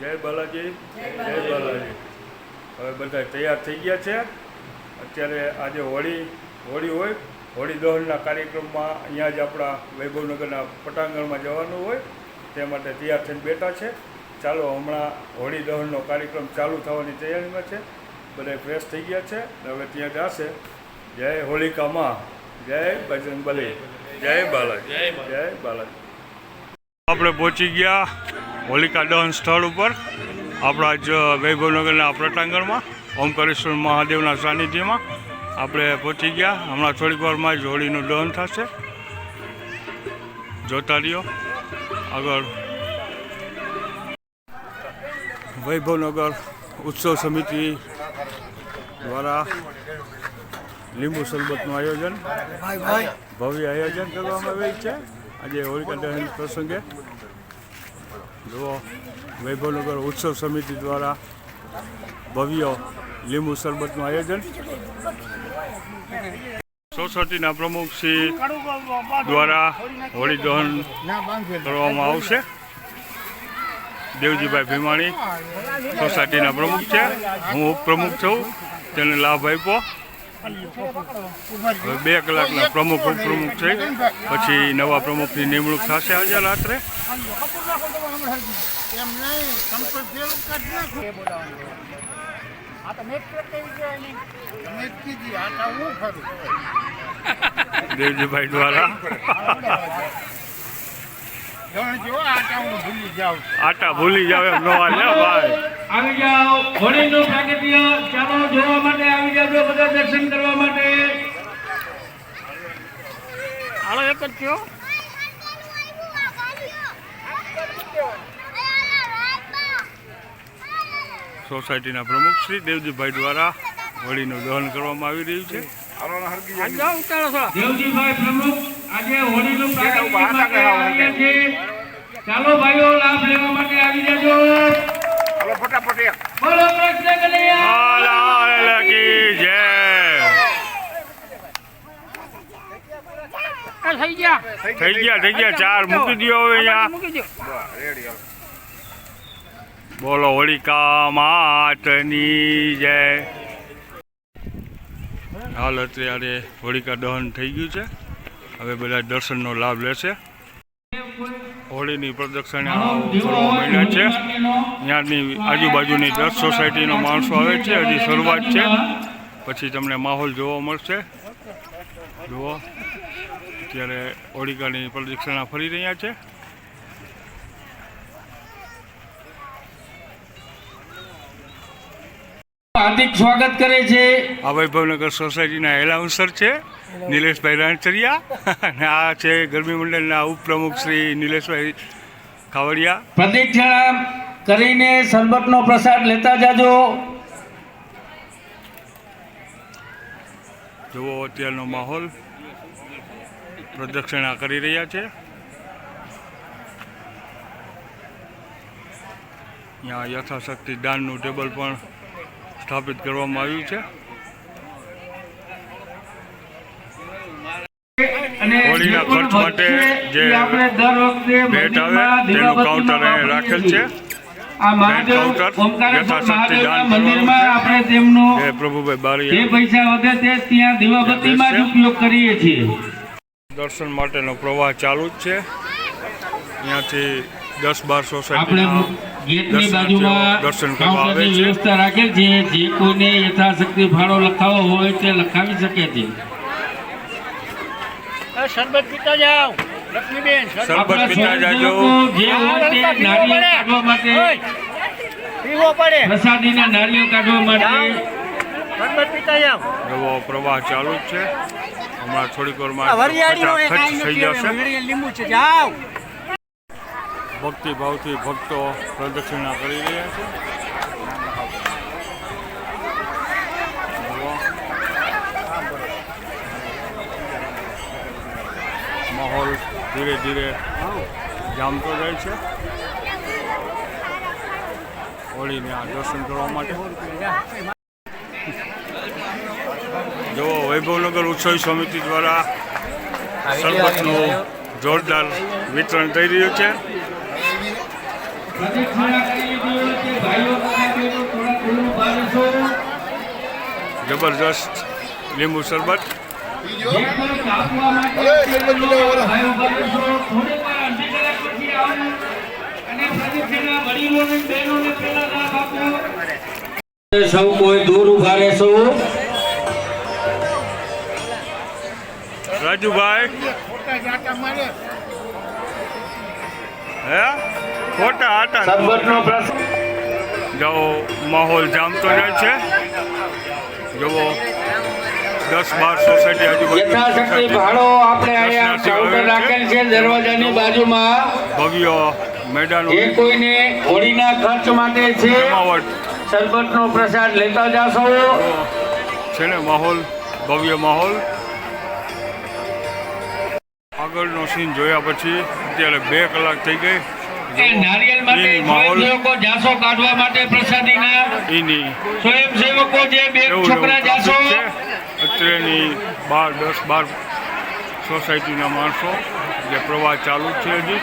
જય બાલાજી. જય બાલાજી. હવે બધા તૈયાર થઈ ગયા છે. અત્યારે આજે હોળી હોળી હોય હોળી દહનના કાર્યક્રમમાં અહીંયા જ આપણા વૈભવનગરના પટાંગણમાં જવાનું હોય તે માટે તૈયાર થઈને બેઠા છે. ચાલો હમણાં હોળી દહનનો કાર્યક્રમ ચાલુ થવાની તૈયારીમાં છે. બધા ફ્રેશ થઈ ગયા છે. ને હવે ત્યાં જશે. જય હોળિકામાં જય બજરંગબલી. જય બાલાજી. જય બાલાજી. આપણે પહોંચી ગયા. હોલિકા દહન સ્થળ ઉપર આપણા જ વૈભવનગરના પ્રટાંગણમાં ઓમકારેશ્વર મહાદેવના સાનિધ્યમાં આપણે પહોંચી ગયા. હમણાં થોડીક વારમાં જ હોળીનું દહન થશે. જોતા રહ્યો. આગળ. વૈભવનગર ઉત્સવ સમિતિ દ્વારા લીંબુ શરબતનું આયોજન ભવ્ય આયોજન કરવામાં આવેલ છે. આજે હોલિકા દહન પ્રસંગે જુઓ, વૈભવનગર ઉત્સવ સમિતિ દ્વારા ભવ્ય લીંબુ શરબતનું આયોજન. સોસાયટીના પ્રમુખ શ્રી દ્વારા હોળી દહન કરવામાં આવશે. દેવજીભાઈ ભીમાણી સોસાયટીના પ્રમુખ છે. હું ઉપપ્રમુખ છું. તેને લાભ આપ્યો. હવે બે કલાકના પ્રમુખ ઉપપ્રમુખ છે. પછી નવા પ્રમુખની નિમણૂક થશે આજે રાત્રે. દેવજીભાઈ દ્વારા. આટા ભૂલી જાઉં આટા ભૂલી જાવ એમ નવા ભાઈ. આવી જાઓ. હોળીનું પ્રાગટ્ય ચાલો જોવા માટે આવી જાજો બધા દર્શન કરવા માટે. હાલો એક જ થયો. સોસાયટીના પ્રમુખ શ્રી દેવજીભાઈ દ્વારા હોળીનું દહન કરવામાં આવી રહ્યું છે. દેવજીભાઈ પ્રમુખ આજે હોળીનું પ્રાગટ્ય માટે આવ્યા છે. ચાલો ભાઈઓ લાભ લેવા માટે આવી જાજો. બોલો કૃષ્ણ કનૈયા. કી જય. થઈ ગયા. થઈ ગયા થઈ ગયા. ચાર મૂકી દો હવે અહીંયા. મૂકી દો બોલો હોળિકા માતની જય. હાલ અત્યારે હોળિકા દહન થઈ ગયું છે. હવે બધા દર્શનનો લાભ લેશે. હોળીની પ્રદક્ષિણા કરવા માંડ્યા છે. ત્યાંની આજુબાજુની દસ સોસાયટીનો માણસો આવે છે હજી શરૂઆત છે. પછી તમને માહોલ જોવા મળશે. જુઓ અત્યારે હોળિકાની પ્રદક્ષિણા ફરી રહ્યા છે. હાર્દિક સ્વાગત કરે છે. આ વૈભવનગર સોસાયટીના એલાઉન્સર છે નિલેશભાઈ રાણચરિયા અને આ છે ગરમી મંડળના ઉપપ્રમુખ શ્રી નિલેશભાઈ ખાવડિયા. પ્રદક્ષિણા કરીને શરબતનો પ્રસાદ લેતા જાજો. જુઓ અત્યારનો માહોલ. પ્રદક્ષિણા કરી રહ્યા છે. ત્યાં યથાશક્તિ દાનનું ટેબલ પણ સ્થાપિત કરવામાં આવ્યું છે. હોળીના ખર્ચ માટે જે ભેટ આવે તેનું કાઉન્ટર અહીં રાખેલ છે. આ મહાદેવ ઓમકારેશ્વર મહાદેવના મંદિરમાં આપણે તેમનો જય પ્રભુભાઈ જે પૈસા વધે તે ત્યાં દીવાબત્તીમાં જ ઉપયોગ કરીએ છીએ. દર્શન માટેનો પ્રવાહ ચાલુ જ છે. અહીંયાથી દસ બાર આપણે સોસાયટીના ગેટની બાજુમાં દર્શન કરવા આવે છે. વ્યવસ્થા રાખેલ છે. જે કોઈને યથાશક્તિ ફાળો લખાવો હોય તે લખાવી શકે છે. શરબત પીતા જાઓ. લક્ષ્મીબેન શરબત. પીતા જાજો. જે હોય તે નારિયેળ કાઢવા માટે પીવો પડે. પ્રસાદીના નારિયેળ કાઢવા માટે શરબત પીતા જાઓ. એવો પ્રવાહ ચાલુ જ છે. હમણાં થોડીક વારમાં થઈ જશે. લીંબુ છે. જાઓ. ભક્તિ ભાવથી ભક્તો પ્રદક્ષિણા કરી રહ્યા છે. માહોલ ધીરે ધીરે જામતો જાય છે. હોળીને આ દર્શન કરવા માટે. જો વૈભવનગર ઉત્સવ સમિતિ દ્વારા શરબતનું જોરદાર વિતરણ થઈ રહ્યું છે. જબરજસ્ત લીંબુ શરબત. સૌ કોઈ દૂર ઊભા રહેશો. રાજુભાઈ. હે? ખોટા આટા પ્રશ્ન જાઓ માહોલ જામતો જાય છે. જુઓ દસ બાર સોસાયટી યથાશક્તિ ભાડો આપણે અહીંયા કાઉન્ટર રાખેલ છે. દરવાજાની બાજુમાં. ભવ્ય મેદાન. જે કોઈને હોળીના ખર્ચ માટે છે? સરબતનો પ્રસાદ લેતા જાશો? છે ને માહોલ ભવ્ય માહોલ. આગળનો સીન જોયા પછી અત્યારે બે કલાક થઈ ગઈ. એ નારિયેલ માટે સ્વયંસેવકો જાશો કાઢવા માટે પ્રસાદીના એની સ્વયંસેવકો જે બે છોકરા એવું જાશો. traffic છે. અત્રેની બાર દસ બાર સોસાયટીના માણસો જે પ્રવાહ ચાલુ છે હજી.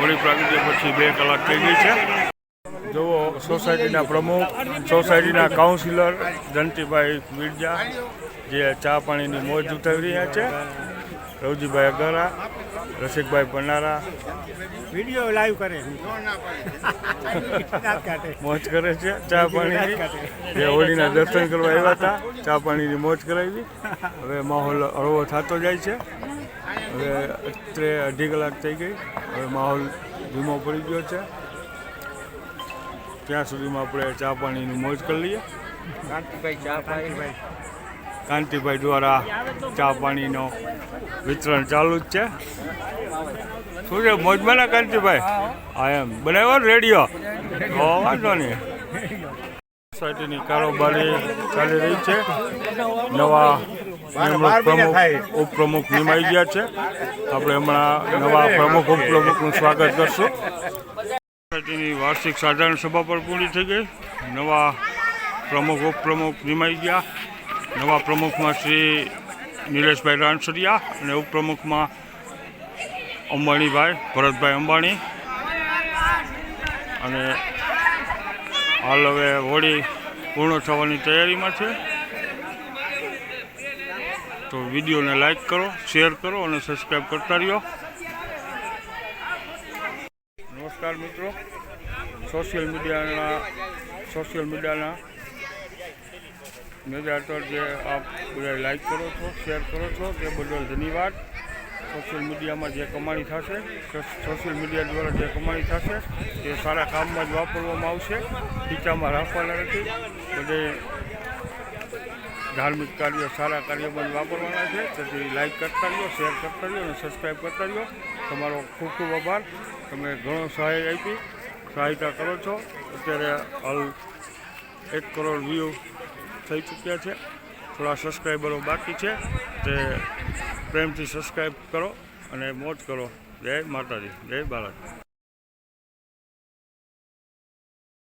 હોળી પ્રાગટ્ય પછી બે કલાક થઈ ગઈ છે. જુઓ સોસાયટીના પ્રમુખ સોસાયટીના કાઉન્સિલર જંતીભાઈ મિર્જા જે ચા પાણીની મોજ ઉતારી રહ્યા છે. રવજીભાઈ અગારા રસિકભાઈ પન્નારા. વીડિયો લાઈવ કરે મોજ કરે છે. ચા પાણી જે હોળીના દર્શન કરવા આવ્યા હતા ચા પાણીની મોજ કરાવી. હવે માહોલ હળવો થતો જાય છે. હવે અત્રે અઢી કલાક થઈ ગઈ. હવે માહોલ ધીમો પડી ગયો છે. ત્યાં સુધીમાં આપણે ચા પાણીની મોજ કરી લઈએ. કાંતિભાઈ દ્વારા ચા પાણીનો વિતરણ ચાલુ જ છે. શું છે મોજમાં ના કાંતિભાઈ? હા, એમ. બનાવ્યો રેડિયો? વાંધો નહીં. સોસાયટીની કારોબારી ચાલી રહી છે. નવા પ્રમુખ, ઉપપ્રમુખ નિમાઈ ગયા છે. આપણે હમણાં નવા પ્રમુખ, ઉપપ્રમુખનું સ્વાગત કરશું. સોસાયટીની વાર્ષિક સાધારણ સભા પણ પૂરી થઈ ગઈ. નવા પ્રમુખ, ઉપપ્રમુખ નિમાઈ ગયા. નવા પ્રમુખમાં શ્રી નિલેશભાઈ રાણસરિયા અને ઉપપ્રમુખમાં અંબાણીભાઈ, ભરતભાઈ અંબાણી. અને હાલ હવે હોળી પૂર્ણ થવાની તૈયારીમાં છે. તો વિડીયોને લાઈક કરો, શેર કરો અને સબસ્ક્રાઈબ કરતા રહ્યો. નમસ્કાર મિત્રો. સોશિયલ મીડિયાના સોશિયલ મીડિયાના મેદાટર જે આપ બધા લાઈક કરો છો શેર કરો છો તે બદલ ધન્યવાદ. સોશિયલ મીડિયામાં જે કમાણી થશે સોશિયલ મીડિયા દ્વારા જે કમાણી થશે તે સારા કામમાં જ વાપરવામાં આવશે. ખીચામાં રાખવાના નથી. બધે ધાર્મિક કાર્યો, સારા કાર્યોમાં જ વાપરવાના છે. તેથી લાઈક કરતા રહ્યો શેર કરતા રહ્યો અને સબસ્ક્રાઈબ કરતા રહ્યો. તમારો ખૂબ ખૂબ આભાર. તમે ઘણો સહાય આપી, સહાયતા કરો છો. અત્યારે હાલ એક કરોડ વ્યૂ થઈ ચૂક્યા છે. થોડા સબસ્ક્રાઈબરો બાકી છે. તે પ્રેમથી સબસ્ક્રાઈબ કરો અને મોજ કરો. જય માતાજી. જય બાલાજી.